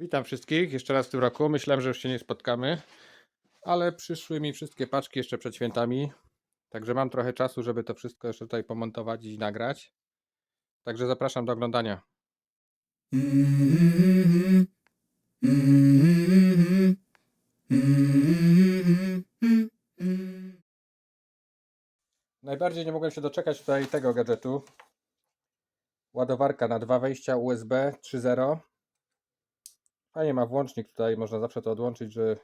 Witam wszystkich jeszcze raz w tym roku. Myślałem, że już się nie spotkamy, ale przyszły mi wszystkie paczki jeszcze przed świętami. Także mam trochę czasu, żeby to wszystko jeszcze tutaj pomontować i nagrać. Także zapraszam do oglądania. Najbardziej nie mogłem się doczekać tutaj tego gadżetu. Ładowarka na dwa wejścia USB 3.0. Fajnie ma włącznik tutaj, można zawsze to odłączyć, że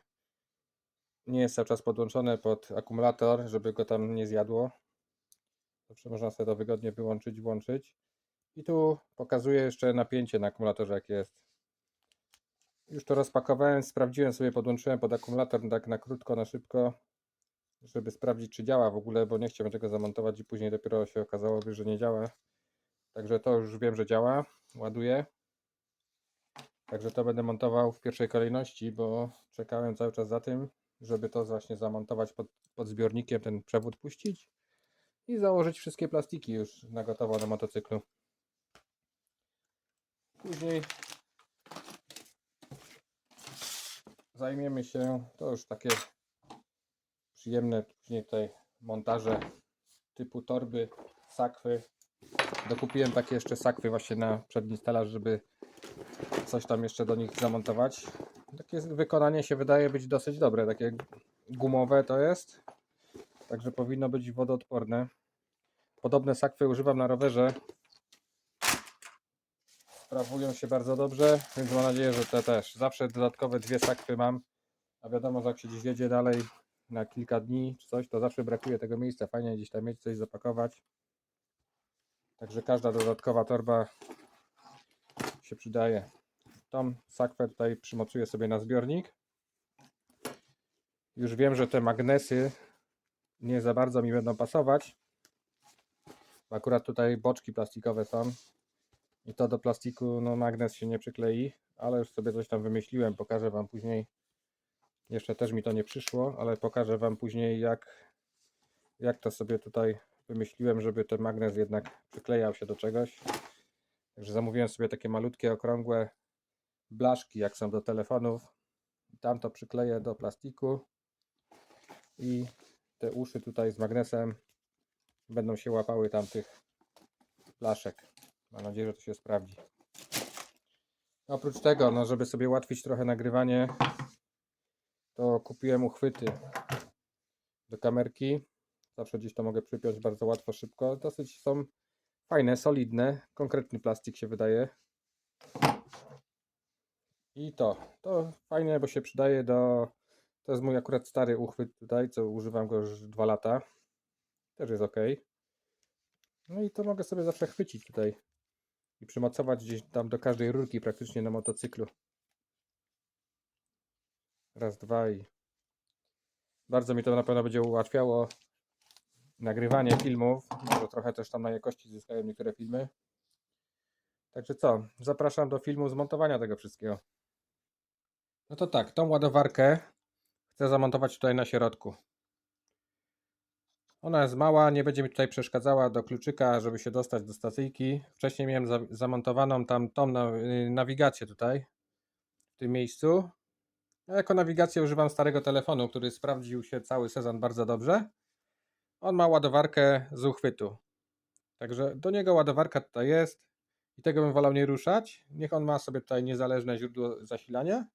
nie jest cały czas podłączone pod akumulator, żeby go tam nie zjadło. Zawsze można sobie to wygodnie wyłączyć, włączyć. I tu pokazuje jeszcze napięcie na akumulatorze, jakie jest. Już to rozpakowałem, sprawdziłem sobie, podłączyłem pod akumulator tak na krótko, na szybko, żeby sprawdzić, czy działa w ogóle, bo nie chciałem tego zamontować i później dopiero się okazałoby, że nie działa. Także to już wiem, że działa. Ładuję. Także to będę montował w pierwszej kolejności, bo czekałem cały czas za tym, żeby to właśnie zamontować pod, pod zbiornikiem, ten przewód puścić i założyć wszystkie plastiki już na gotowo do motocyklu. Później zajmiemy się, to już takie przyjemne później tutaj montaże typu torby, sakwy. Dokupiłem takie jeszcze sakwy właśnie na przedni stelaż, żeby coś tam jeszcze do nich zamontować. Takie wykonanie się wydaje być dosyć dobre, takie gumowe to jest. Także powinno być wodoodporne. Podobne sakwy używam na rowerze. Sprawują się bardzo dobrze, więc mam nadzieję, że te też. Zawsze dodatkowe dwie sakwy mam. A wiadomo, że jak się gdzieś jedzie dalej na kilka dni czy coś, to zawsze brakuje tego miejsca. Fajnie gdzieś tam mieć coś zapakować. Także każda dodatkowa torba się przydaje. Tą sakwę tutaj przymocuję sobie na zbiornik. Już wiem, że te magnesy nie za bardzo mi będą pasować. Akurat tutaj boczki plastikowe są. I to do plastiku, no magnes się nie przyklei, ale już sobie coś tam wymyśliłem. Pokażę Wam później. Jeszcze też mi to nie przyszło, ale pokażę Wam później jak, jak to sobie tutaj wymyśliłem, żeby ten magnes jednak przyklejał się do czegoś. Także zamówiłem sobie takie malutkie, okrągłe blaszki, jak są do telefonów. Tam to przykleję do plastiku i te uszy tutaj z magnesem będą się łapały tamtych blaszek. Mam nadzieję, że to się sprawdzi. Oprócz tego, no żeby sobie ułatwić trochę nagrywanie, to kupiłem uchwyty do kamerki. Zawsze gdzieś to mogę przypiąć bardzo łatwo, szybko. Dosyć są fajne, solidne, konkretny plastik się wydaje. I to, to fajne, bo się przydaje do, to jest mój akurat stary uchwyt tutaj, co używam go już 2 lata. Też jest ok. No i to mogę sobie zawsze chwycić tutaj i przymocować gdzieś tam do każdej rurki praktycznie na motocyklu. Raz, dwa i bardzo mi to na pewno będzie ułatwiało nagrywanie filmów. Może trochę też tam na jakości zyskają niektóre filmy. Także co, zapraszam do filmu zmontowania tego wszystkiego. No to tak, tą ładowarkę chcę zamontować tutaj na środku. Ona jest mała, nie będzie mi tutaj przeszkadzała do kluczyka, żeby się dostać do stacyjki. Wcześniej miałem za, zamontowaną tam tą y, nawigację tutaj, w tym miejscu. Ja jako nawigację używam starego telefonu, który sprawdził się cały sezon bardzo dobrze. On ma ładowarkę z uchwytu. Także do niego ładowarka tutaj jest i tego bym wolał nie ruszać. Niech on ma sobie tutaj niezależne źródło zasilania.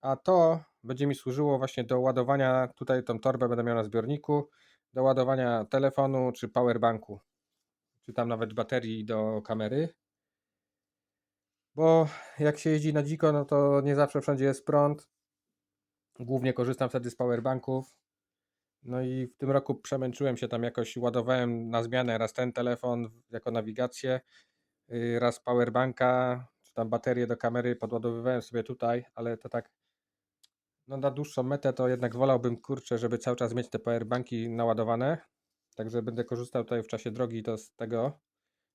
A to będzie mi służyło właśnie do ładowania, tutaj tą torbę będę miał na zbiorniku, do ładowania telefonu czy powerbanku, czy tam nawet baterii do kamery. Bo jak się jeździ na dziko, no to nie zawsze wszędzie jest prąd. Głównie korzystam wtedy z powerbanków. No i w tym roku przemęczyłem się tam jakoś, ładowałem na zmianę raz ten telefon jako nawigację, yy, raz powerbanka, czy tam baterię do kamery podładowywałem sobie tutaj, ale to tak no na dłuższą metę to jednak wolałbym, kurczę, żeby cały czas mieć te powerbanki naładowane. Także będę korzystał tutaj w czasie drogi to z tego,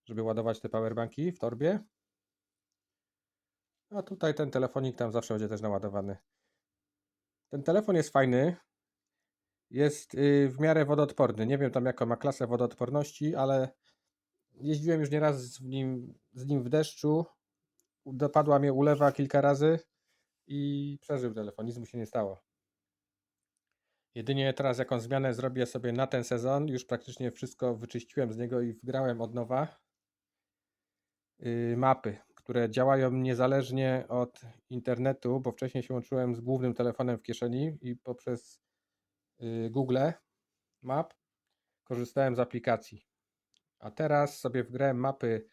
żeby ładować te powerbanki w torbie. A tutaj ten telefonik tam zawsze będzie też naładowany. Ten telefon jest fajny. Jest y, w miarę wodoodporny. Nie wiem tam jaką ma klasę wodoodporności, ale jeździłem już nieraz z nim, z nim w deszczu dopadła mnie ulewa kilka razy i przeżył telefon, nic mu się nie stało. Jedynie teraz jaką zmianę zrobię sobie na ten sezon, już praktycznie wszystko wyczyściłem z niego i wgrałem od nowa. Yy, mapy, które działają niezależnie od internetu, bo wcześniej się łączyłem z głównym telefonem w kieszeni i poprzez Google Map korzystałem z aplikacji. A teraz sobie wgrałem mapy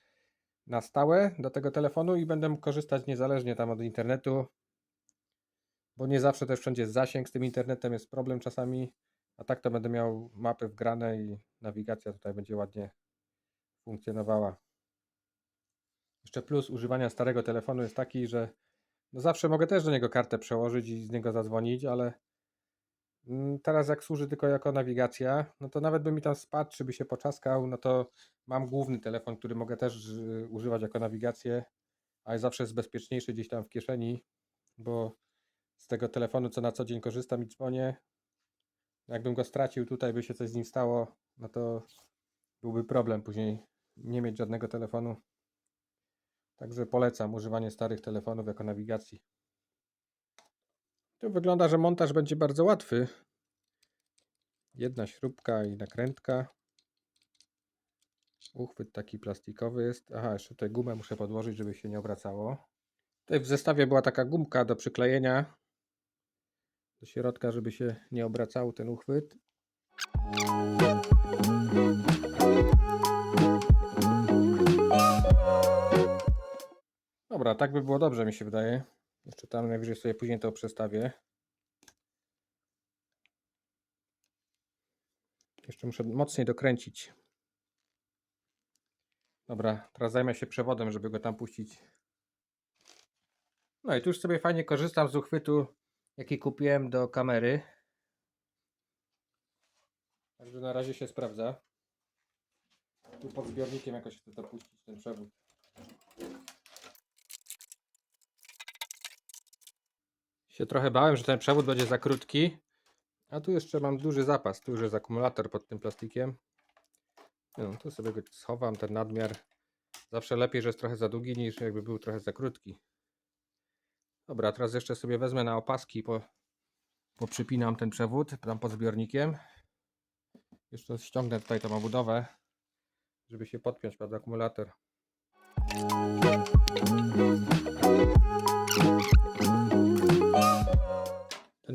na stałe do tego telefonu i będę korzystać niezależnie tam od internetu, bo nie zawsze też wszędzie jest zasięg z tym internetem, jest problem czasami, a tak to będę miał mapy wgrane i nawigacja tutaj będzie ładnie funkcjonowała. Jeszcze plus używania starego telefonu jest taki, że no zawsze mogę też do niego kartę przełożyć i z niego zadzwonić, ale teraz jak służy tylko jako nawigacja, no to nawet by mi tam spadł, czy by się poczaskał, no to mam główny telefon, który mogę też y, używać jako nawigację, ale zawsze jest bezpieczniejszy gdzieś tam w kieszeni, bo z tego telefonu, co na co dzień korzystam i dzwonię, jakbym go stracił, tutaj by się coś z nim stało, no to byłby problem później nie mieć żadnego telefonu. Także polecam używanie starych telefonów jako nawigacji. Tu wygląda, że montaż będzie bardzo łatwy. Jedna śrubka i nakrętka. Uchwyt taki plastikowy jest. Aha, jeszcze tutaj gumę muszę podłożyć, żeby się nie obracało. Tutaj w zestawie była taka gumka do przyklejenia do środka, żeby się nie obracał ten uchwyt. Dobra, tak by było dobrze, mi się wydaje. Jeszcze tam najwyżej sobie później to przestawię. Jeszcze muszę mocniej dokręcić. Dobra, teraz zajmę się przewodem, żeby go tam puścić. No i tu już sobie fajnie korzystam z uchwytu, jaki kupiłem do kamery. Także na razie się sprawdza. Tu pod zbiornikiem jakoś chcę to puścić, ten przewód. Się trochę bałem, że ten przewód będzie za krótki. A tu jeszcze mam duży zapas. Tu jest akumulator pod tym plastikiem. No, tu sobie go schowam, ten nadmiar. Zawsze lepiej, że jest trochę za długi, niż jakby był trochę za krótki. Dobra, teraz jeszcze sobie wezmę na opaski, po, poprzypinam ten przewód tam pod zbiornikiem. Jeszcze ściągnę tutaj tą obudowę, żeby się podpiąć pod akumulator.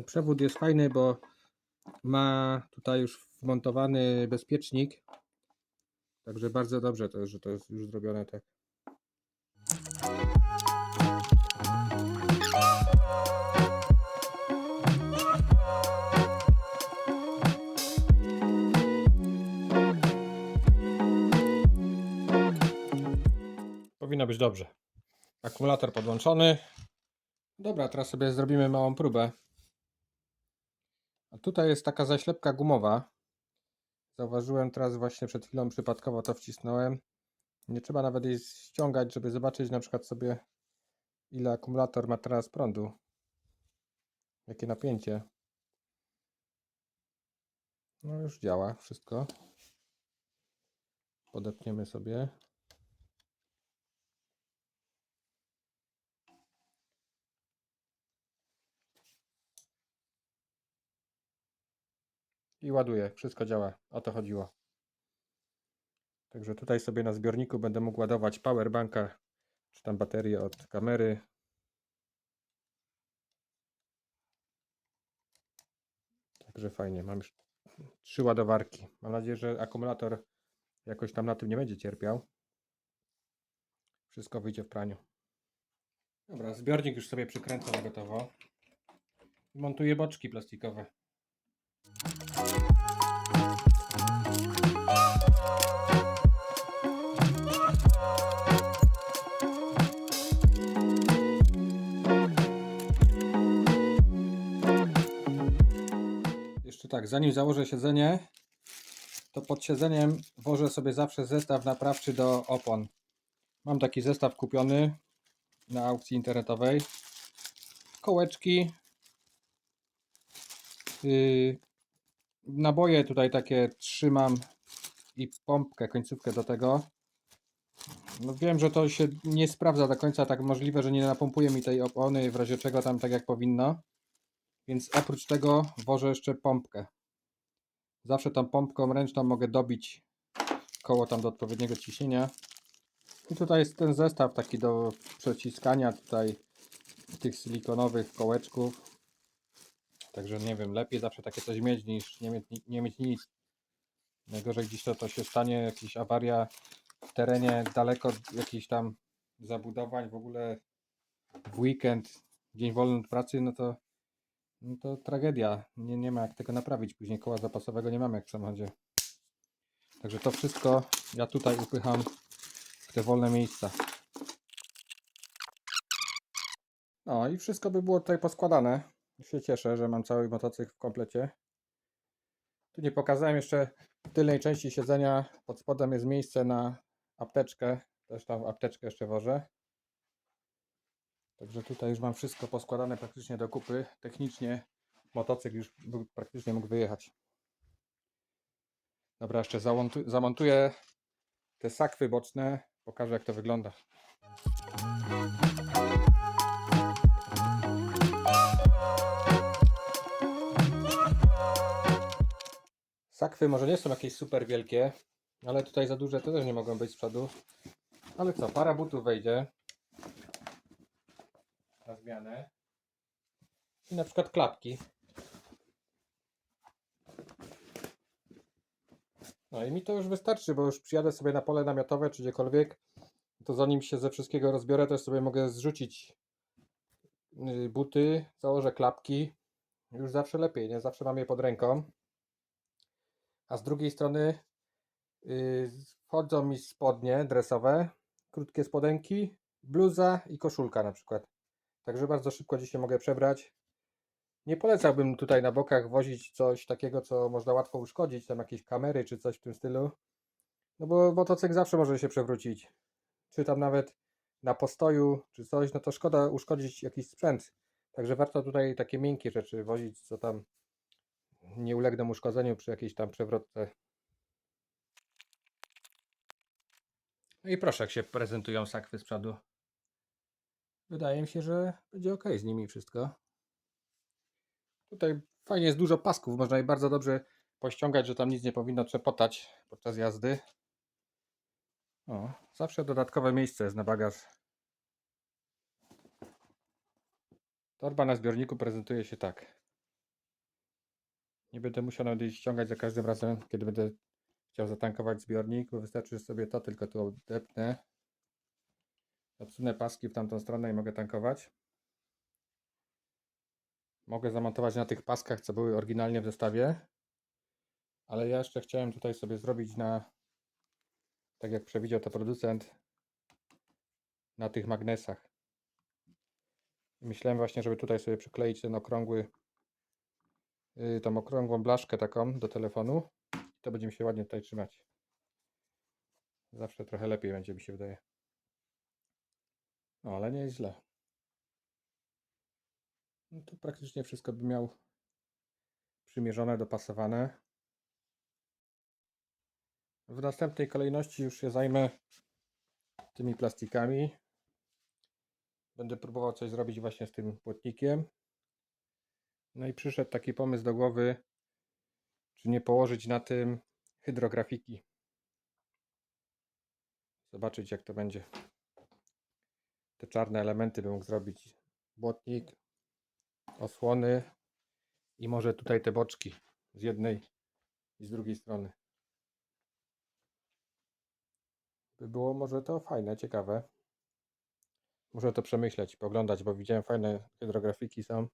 Ten przewód jest fajny, bo ma tutaj już wmontowany bezpiecznik. Także bardzo dobrze to że to jest już zrobione tak. Powinno być dobrze. Akumulator podłączony. Dobra, teraz sobie zrobimy małą próbę. A tutaj jest taka zaślepka gumowa. Zauważyłem teraz właśnie przed chwilą przypadkowo to wcisnąłem. Nie trzeba nawet jej ściągać, żeby zobaczyć na przykład sobie ile akumulator ma teraz prądu. Jakie napięcie. No już działa wszystko. Podepniemy sobie. I ładuje. Wszystko działa. O to chodziło. Także tutaj sobie na zbiorniku będę mógł ładować powerbanka, czy tam baterię od kamery. Także fajnie. Mam już trzy ładowarki. Mam nadzieję, że akumulator jakoś tam na tym nie będzie cierpiał. Wszystko wyjdzie w praniu. Dobra, zbiornik już sobie przykręcę na gotowo. Montuję boczki plastikowe. Jeszcze tak, zanim założę siedzenie, to pod siedzeniem włożę sobie zawsze zestaw naprawczy do opon. Mam taki zestaw kupiony na aukcji internetowej. Kołeczki. Yy, naboje tutaj takie trzymam i pompkę, końcówkę do tego. No wiem, że to się nie sprawdza do końca, tak możliwe, że nie napompuje mi tej opony, w razie czego tam tak jak powinno. Więc oprócz tego wożę jeszcze pompkę. Zawsze tą pompką ręczną mogę dobić koło tam do odpowiedniego ciśnienia. I tutaj jest ten zestaw taki do przeciskania tutaj tych silikonowych kołeczków. Także nie wiem, lepiej zawsze takie coś mieć niż nie mieć, nie mieć nic. Najgorzej gdzieś to, to się stanie, jakaś awaria w terenie daleko od jakichś tam zabudowań, w ogóle w weekend, dzień wolny od pracy, no to, no to tragedia. Nie, nie ma jak tego naprawić. Później koła zapasowego nie mamy jak w samochodzie. Także to wszystko ja tutaj upycham w te wolne miejsca. No i wszystko by było tutaj poskładane. Się cieszę, że mam cały motocykl w komplecie. Tu nie pokazałem jeszcze tylnej części siedzenia. Pod spodem jest miejsce na apteczkę. Też tam apteczkę jeszcze wożę. Także tutaj już mam wszystko poskładane praktycznie do kupy. Technicznie motocykl już praktycznie mógł wyjechać. Dobra, jeszcze zamontu- zamontuję te sakwy boczne. Pokażę jak to wygląda. Sakwy może nie są jakieś super wielkie, ale tutaj za duże to też nie mogą być z przodu. Ale co, para butów wejdzie na zmianę. I na przykład klapki. No i mi to już wystarczy, bo już przyjadę sobie na pole namiotowe czy gdziekolwiek, to zanim się ze wszystkiego rozbiorę, to sobie mogę zrzucić y, buty, założę klapki. Już zawsze lepiej, nie? Zawsze mam je pod ręką. A z drugiej strony yy, wchodzą mi spodnie dresowe, krótkie spodenki, bluza i koszulka na przykład. Także bardzo szybko dzisiaj mogę przebrać. Nie polecałbym tutaj na bokach wozić coś takiego, co można łatwo uszkodzić, tam jakieś kamery czy coś w tym stylu. No bo motocykl zawsze może się przewrócić. Czy tam nawet na postoju czy coś, no to szkoda uszkodzić jakiś sprzęt. Także warto tutaj takie miękkie rzeczy wozić, co tam nie ulegną uszkodzeniu przy jakiejś tam przewrotce. No i proszę, jak się prezentują sakwy z przodu. Wydaje mi się, że będzie ok z nimi wszystko. Tutaj fajnie jest dużo pasków, można je bardzo dobrze pościągać, że tam nic nie powinno trzepotać podczas jazdy. O, zawsze dodatkowe miejsce jest na bagaż. Torba na zbiorniku prezentuje się tak. Nie będę musiał nawet jej ściągać za każdym razem, kiedy będę chciał zatankować zbiornik, bo wystarczy że sobie to tylko tu odepnę. Odsunę paski w tamtą stronę i mogę tankować. Mogę zamontować na tych paskach, co były oryginalnie w zestawie. Ale ja jeszcze chciałem tutaj sobie zrobić na, tak jak przewidział to producent, na tych magnesach. Myślałem właśnie, żeby tutaj sobie przykleić ten okrągły tą okrągłą blaszkę taką do telefonu. To będzie mi się ładnie tutaj trzymać. Zawsze trochę lepiej będzie mi się wydaje. No ale nie jest źle. No to praktycznie wszystko by miał przymierzone, dopasowane. W następnej kolejności już się zajmę tymi plastikami. Będę próbował coś zrobić właśnie z tym płotnikiem. No i przyszedł taki pomysł do głowy, czy nie położyć na tym hydrografiki. Zobaczyć jak to będzie. Te czarne elementy bym mógł zrobić. Błotnik, osłony i może tutaj te boczki z jednej i z drugiej strony. By było może to fajne, ciekawe. Muszę to przemyśleć, poglądać, bo widziałem fajne hydrografiki są.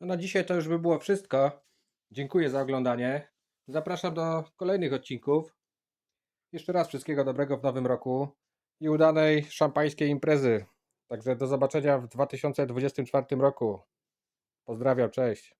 No na dzisiaj to już by było wszystko. Dziękuję za oglądanie. Zapraszam do kolejnych odcinków. Jeszcze raz wszystkiego dobrego w nowym roku i udanej szampańskiej imprezy. Także do zobaczenia w 2024 roku. Pozdrawiam, cześć.